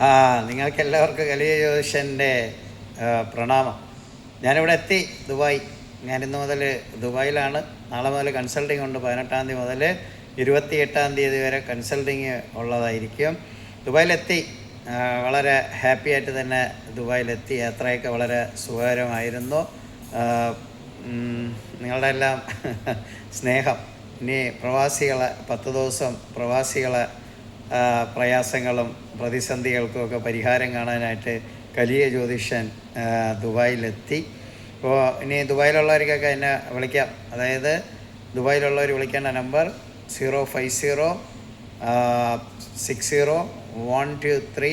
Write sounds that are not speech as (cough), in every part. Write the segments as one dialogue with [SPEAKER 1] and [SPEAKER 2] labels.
[SPEAKER 1] ആ നിങ്ങൾക്ക് എല്ലാവർക്കും കലിയ ജ്യോതിഷന്റെ പ്രണാമം. ഞാനിവിടെ എത്തി ദുബായ്. ഞാൻ ഇന്ന് മുതൽ ദുബായിലാണ്. നാളെ മുതൽ കൺസൾട്ടിംഗ് ഉണ്ട്. പതിനെട്ടാം തീയതി മുതൽ ഇരുപത്തി എട്ടാം തീയതി വരെ കൺസൾട്ടിങ് ഉള്ളതായിരിക്കും. ദുബായിലെത്തി. വളരെ ഹാപ്പി ആയിട്ട് തന്നെ ദുബായിലെത്തി. യാത്രയൊക്കെ വളരെ സുഖകരമായിരുന്നു. നിങ്ങളുടെ എല്ലാം (laughs) സ്നേഹം. ഇനി പ്രവാസികളെ പത്ത് ദിവസം പ്രവാസികളെ പ്രയാസങ്ങളും പ്രതിസന്ധികൾക്കും ഒക്കെ പരിഹാരം കാണാനായിട്ട് കലിയ ജ്യോതിഷൻ ദുബായിലെത്തി. അപ്പോൾ ഇനി ദുബായിലുള്ളവർക്കൊക്കെ എന്നെ വിളിക്കാം. അതായത് ദുബായിലുള്ളവർ വിളിക്കേണ്ട number zero five zero six zero one two three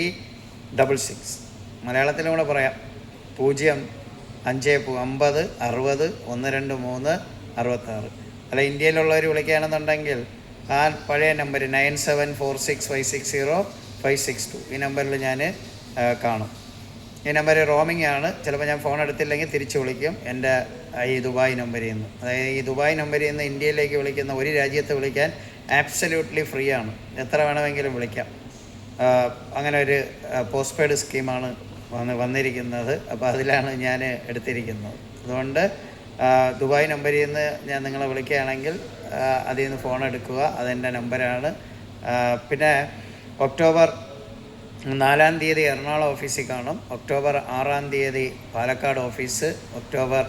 [SPEAKER 1] double six. മലയാളത്തിലും കൂടെ പറയാം. പൂജ്യം അഞ്ച് അമ്പത് അറുപത് ഒന്ന് രണ്ട് മൂന്ന് അറുപത്താറ്. അല്ല ഇന്ത്യയിലുള്ളവർ വിളിക്കുകയാണെന്നുണ്ടെങ്കിൽ ആ പഴയ number nine seven four six five six zero five six two ഈ നമ്പറിൽ ഞാൻ കാണും. ഈ നമ്പർ റോമിംഗ് ആണ്. ചിലപ്പോൾ ഞാൻ ഫോൺ എടുത്തില്ലെങ്കിൽ തിരിച്ച് വിളിക്കും. എന്റെ ഈ ദുബായ് നമ്പറിൽ നിന്ന്. അതായത് ഈ ദുബായ് നമ്പറിൽ നിന്ന് ഇന്ത്യയിലേക്ക് വിളിക്കുന്ന ഒരു രാജ്യത്ത് വിളിക്കാൻ ആബ്സല്യൂട്ട്ലി ഫ്രീ ആണ്. എത്ര വേണമെങ്കിലും വിളിക്കാം. അങ്ങനെ ഒരു പോസ്റ്റ് പെയ്ഡ് സ്കീമാണ് വന്ന് വന്നിരിക്കുന്നത്. അപ്പോൾ അതിലാണ് ഞാൻ എടുത്തിരിക്കുന്നത്. അതുകൊണ്ട് ദുബായ് നമ്പറിൽ നിന്ന് ഞാൻ നിങ്ങളെ വിളിക്കുകയാണെങ്കിൽ അതിൽ നിന്ന് ഫോൺ എടുക്കുക. അതെന്റെ നമ്പരാണ് പിന്നെ ഒക്ടോബർ നാലാം തീയതി എറണാകുളം ഓഫീസിൽ കാണും. ഒക്ടോബർ ആറാം തീയതി പാലക്കാട് ഓഫീസ്. ഒക്ടോബർ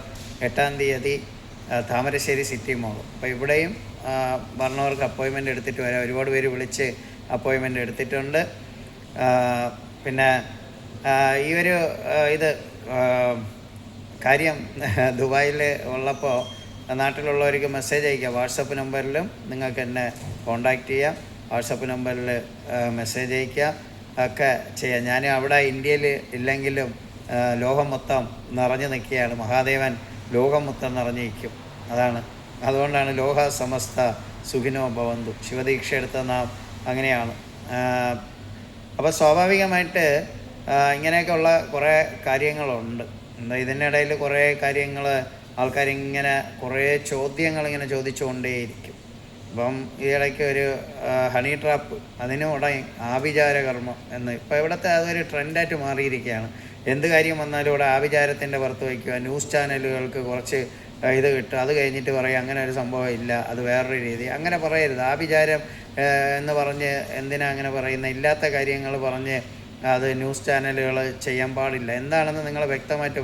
[SPEAKER 1] എട്ടാം തീയതി താമരശ്ശേരി സിറ്റി മോൾ. അപ്പോൾ ഇവിടെയും വരണവർക്ക് അപ്പോയിൻമെന്റ് എടുത്തിട്ട് വരാം. ഒരുപാട് പേര് വിളിച്ച് അപ്പോയിൻമെന്റ് എടുത്തിട്ടുണ്ട്. പിന്നെ ഈ ഒരു ഇത് കാര്യം ദുബായിൽ ഉള്ളപ്പോൾ നാട്ടിലുള്ളവർക്ക് മെസ്സേജ് അയക്കാം. വാട്സപ്പ് നമ്പറിലും നിങ്ങൾക്ക് എന്നെ കോൺടാക്റ്റ് ചെയ്യാം. വാട്സപ്പ് നമ്പറിൽ മെസ്സേജ് അയക്കുക ഒക്കെ ചെയ്യാം. ഞാൻ അവിടെ ഇന്ത്യയിൽ ഇല്ലെങ്കിലും ലോകം മൊത്തം നിറഞ്ഞു നിൽക്കുകയാണ്. മഹാദേവൻ ലോകം മൊത്തം നിറഞ്ഞു നിൽക്കും അതാണ്. അതുകൊണ്ടാണ് ലോക സമസ്ത സുഖിനോ ഭവന്തു. ശിവദീക്ഷ എടുത്ത നാം അങ്ങനെയാണ്. അപ്പോൾ സ്വാഭാവികമായിട്ട് ഇങ്ങനെയൊക്കെ ഇങ്ങനെയൊക്കെയുള്ള കുറേ കാര്യങ്ങളുണ്ട്. എന്താ ഇതിനിടയിൽ കുറേ കാര്യങ്ങൾ ആൾക്കാരിങ്ങനെ കുറേ ചോദ്യങ്ങൾ ഇങ്ങനെ ചോദിച്ചുകൊണ്ടേയിരിക്കും. അപ്പം ഇടയ്ക്ക് ഒരു ഹണി ട്രാപ്പ് അതിനും ആഭിചാര കർമ്മം എന്ന്. ഇപ്പോൾ ഇവിടുത്തെ അതൊരു ട്രെൻഡായിട്ട് മാറിയിരിക്കുകയാണ് എന്ത് കാര്യം വന്നാലും ഇവിടെ ആഭിചാരത്തിന്റെ പുറത്ത് വയ്ക്കുക ന്യൂസ് ചാനലുകൾക്ക് കുറച്ച് ഇത് കിട്ടും അത് കഴിഞ്ഞിട്ട് പറയും അങ്ങനെ ഒരു സംഭവം ഇല്ല അത് വേറൊരു രീതി. അങ്ങനെ പറയരുത്. ആഭിചാരം എന്ന് പറഞ്ഞ് എന്തിനാ അങ്ങനെ പറയുന്ന? ഇല്ലാത്ത കാര്യങ്ങൾ പറഞ്ഞ് അത് ന്യൂസ് ചാനലുകൾ ചെയ്യാൻ പാടില്ല. എന്താണെന്ന് നിങ്ങൾ വ്യക്തമായിട്ട്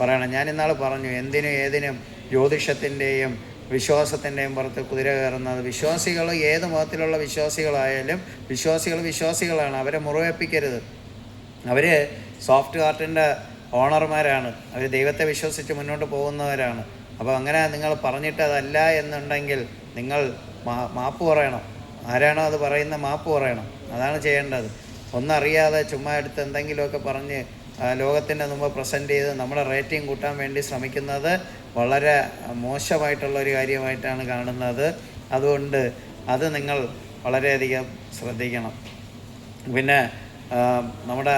[SPEAKER 1] പറയണം. ഞാൻ ഇന്നാൾ പറഞ്ഞു എന്തിനും ഏതിനും ജ്യോതിഷത്തിന്റെയും വിശ്വാസത്തിന്റെയും പുറത്ത് കുതിര കയറുന്നത്. വിശ്വാസികൾ ഏത് മതത്തിലുള്ള വിശ്വാസികളായാലും വിശ്വാസികൾ വിശ്വാസികളാണ്. അവരെ മുറിവേപ്പിക്കരുത് അവർ സോഫ്റ്റ് ഹാർട്ടിന്റെ ഓണർമാരാണ്. അവർ ദൈവത്തെ വിശ്വസിച്ച് മുന്നോട്ട് പോകുന്നവരാണ്. അപ്പോൾ അങ്ങനെ നിങ്ങൾ പറഞ്ഞിട്ട് അതല്ല എന്നുണ്ടെങ്കിൽ നിങ്ങൾ മാപ്പ് പറയണം. ആരാണോ അത് പറയുന്ന മാപ്പ് പറയണം. അതാണ് ചെയ്യേണ്ടത്. ഒന്നറിയാതെ ചുമ്മാ എടുത്ത് എന്തെങ്കിലുമൊക്കെ പറഞ്ഞ് ലോകത്തിന്റെ മുമ്പ് പ്രസന്റ് ചെയ്ത് നമ്മുടെ റേറ്റിംഗ് കൂട്ടാൻ വേണ്ടി ശ്രമിക്കുന്നത് വളരെ മോശമായിട്ടുള്ള ഒരു കാര്യമായിട്ടാണ് കാണുന്നത്. അതുകൊണ്ട് അത് നിങ്ങൾ വളരെയധികം ശ്രദ്ധിക്കണം. പിന്നെ നമ്മുടെ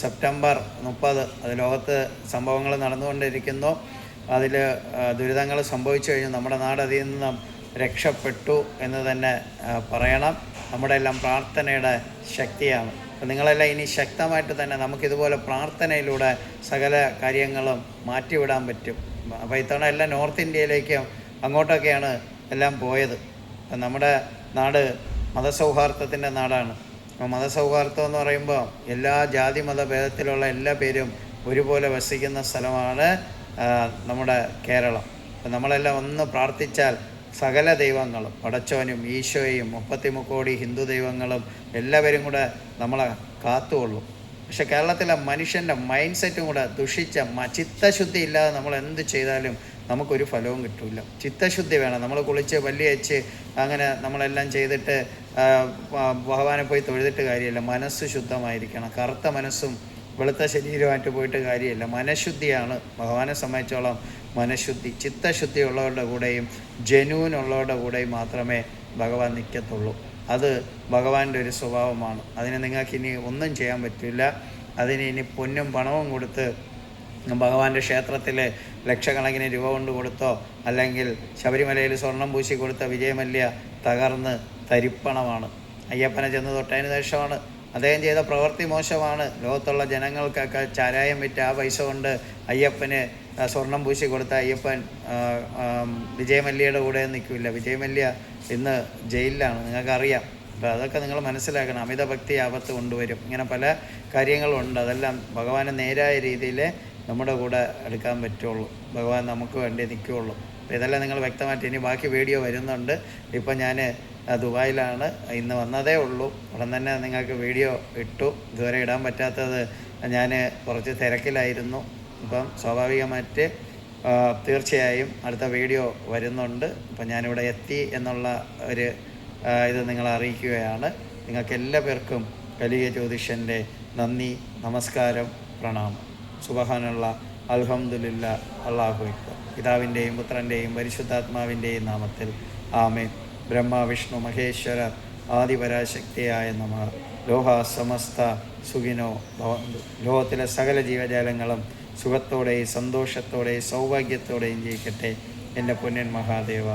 [SPEAKER 1] സെപ്റ്റംബർ മുപ്പത് അത് ലോകത്ത് സംഭവങ്ങൾ നടന്നുകൊണ്ടിരിക്കുന്നു. അതിൽ ദുരിതങ്ങൾ സംഭവിച്ചു കഴിഞ്ഞു. നമ്മുടെ നാട് അതിൽ നിന്നും രക്ഷപ്പെട്ടു എന്ന് തന്നെ പറയണം. നമ്മുടെ എല്ലാം പ്രാർത്ഥനയുടെ ശക്തിയാണ്. അപ്പം നിങ്ങളെല്ലാം ഇനി ശക്തമായിട്ട് തന്നെ നമുക്കിതുപോലെ പ്രാർത്ഥനയിലൂടെ സകല കാര്യങ്ങളും മാറ്റിവിടാൻ പറ്റും. അപ്പോൾ ഇത്തവണ എല്ലാം നോർത്ത് ഇന്ത്യയിലേക്കും അങ്ങോട്ടൊക്കെയാണ് എല്ലാം പോയത്. നമ്മുടെ നാട് മതസൗഹാർദ്ദത്തിന്റെ നാടാണ്. മതസൗഹാർദ്ദം എന്ന് പറയുമ്പോൾ എല്ലാ ജാതി മതഭേദത്തിലുള്ള എല്ലാ പേരും ഒരുപോലെ വസിക്കുന്ന സ്ഥലമാണ് നമ്മുടെ കേരളം. അപ്പം നമ്മളെല്ലാം ഒന്ന് പ്രാർത്ഥിച്ചാൽ സകല ദൈവങ്ങളും പടച്ചോനും ഈശോയും മുപ്പത്തിമുക്കോടി ഹിന്ദു ദൈവങ്ങളും എല്ലാവരും കൂടെ നമ്മളെ കാത്തുകൊള്ളും. പക്ഷെ കേരളത്തിലെ മനുഷ്യന്റെ മൈൻഡ് സെറ്റും കൂടെ ദുഷിച്ച ചിത്തശുദ്ധി ഇല്ലാതെ നമ്മൾ എന്ത് ചെയ്താലും നമുക്കൊരു ഫലവും കിട്ടില്ല ചിത്തശുദ്ധി വേണം. നമ്മൾ കുളിച്ച് പല്ലി വെച്ച് അങ്ങനെ നമ്മളെല്ലാം ചെയ്തിട്ട് ഭഗവാനെ പോയി തൊഴുതിട്ട് കാര്യമില്ല. മനസ്സ് ശുദ്ധമായിരിക്കണം. കറുത്ത മനസ്സും വെളുത്ത ശരീരമായിട്ട് പോയിട്ട് കാര്യമില്ല. മനഃശുദ്ധിയാണ്. ഭഗവാനെ സംബന്ധിച്ചോളം മനഃശുദ്ധി ചിത്തശുദ്ധി ഉള്ളവരുടെ കൂടെയും ജനൂൻ ഉള്ളവരുടെ കൂടെയും മാത്രമേ ഭഗവാൻ നിൽക്കത്തുള്ളൂ. അത് ഭഗവാന്റെ ഒരു സ്വഭാവമാണ്. അതിന് നിങ്ങൾക്ക് ഇനി ഒന്നും ചെയ്യാൻ പറ്റില്ല. അതിന് ഇനി പൊന്നും പണവും കൊടുത്ത് ഭഗവാന്റെ ക്ഷേത്രത്തിൽ ലക്ഷക്കണക്കിന് രൂപ കൊണ്ട് കൊടുത്തോ അല്ലെങ്കിൽ ശബരിമലയിൽ സ്വർണം പൂശി കൊടുത്ത വിജയമല്യ തകർന്ന് തരിപ്പണമാണ്. അയ്യപ്പനെ ചെന്ന് തൊട്ടതിന് ശേഷമാണ് അദ്ദേഹം ചെയ്ത പ്രവൃത്തി മോശമാണ്. ലോകത്തുള്ള ജനങ്ങൾക്കൊക്കെ ചാരായം വിറ്റ് ആ പൈസ കൊണ്ട് അയ്യപ്പന് സ്വർണം പൂശി കൊടുത്ത അയ്യപ്പൻ വിജയമല്യയുടെ കൂടെ നിൽക്കില്ല. വിജയമല്യ ഇന്ന് ജയിലിലാണ് നിങ്ങൾക്കറിയാം. അപ്പോൾ അതൊക്കെ നിങ്ങൾ മനസ്സിലാക്കണം. അമിത ഭക്തി ആപത്ത് കൊണ്ടുവരും. ഇങ്ങനെ പല കാര്യങ്ങളുണ്ട്. അതെല്ലാം ഭഗവാന് നേരായ രീതിയിൽ നമ്മുടെ കൂടെ എടുക്കാൻ പറ്റുള്ളൂ. ഭഗവാൻ നമുക്ക് വേണ്ടി നിൽക്കുകയുള്ളൂ. ഇതെല്ലാം നിങ്ങൾ വ്യക്തമായിട്ട് ഇനി ബാക്കി വീഡിയോ വരുന്നുണ്ട്. ഇപ്പം ഞാൻ ദുബായിലാണ്. ഇന്ന് വന്നതേ ഉള്ളൂ. ഉടൻ തന്നെ നിങ്ങൾക്ക് വീഡിയോ ഇട്ടു. ഇതുവരെ ഇടാൻ പറ്റാത്തത് ഞാൻ കുറച്ച് തിരക്കിലായിരുന്നു. ഇപ്പം സ്വാഭാവികമായിട്ട് തീർച്ചയായും അടുത്ത വീഡിയോ വരുന്നുണ്ട്. അപ്പം ഞാനിവിടെ എത്തി എന്നുള്ള ഒരു ഇത് നിങ്ങളെ അറിയിക്കുകയാണ്. നിങ്ങൾക്ക് എല്ലാ പേർക്കും കലിക ജ്യോതിഷന്റെ നന്ദി നമസ്കാരം പ്രണാമം. സുബഹാനുള്ള അൽഹംദുലില്ല അള്ളാഹു പിതാവിന്റെയും പുത്രന്റെയും പരിശുദ്ധാത്മാവിന്റെയും നാമത്തിൽ ആമേ ബ്രഹ്മ വിഷ്ണു മഹേശ്വര ആദിപരാശക്തിയായ നമ. ലോഹ സമസ്ത സുഖിനോ ഭവന്തു. ലോകത്തിലെ സകല ജീവജാലങ്ങളും സുഖത്തോടെയും സന്തോഷത്തോടെയും സൗഭാഗ്യത്തോടെയും ജയിക്കട്ടെ എന്റെ പുണ്യൻ മഹാദേവ.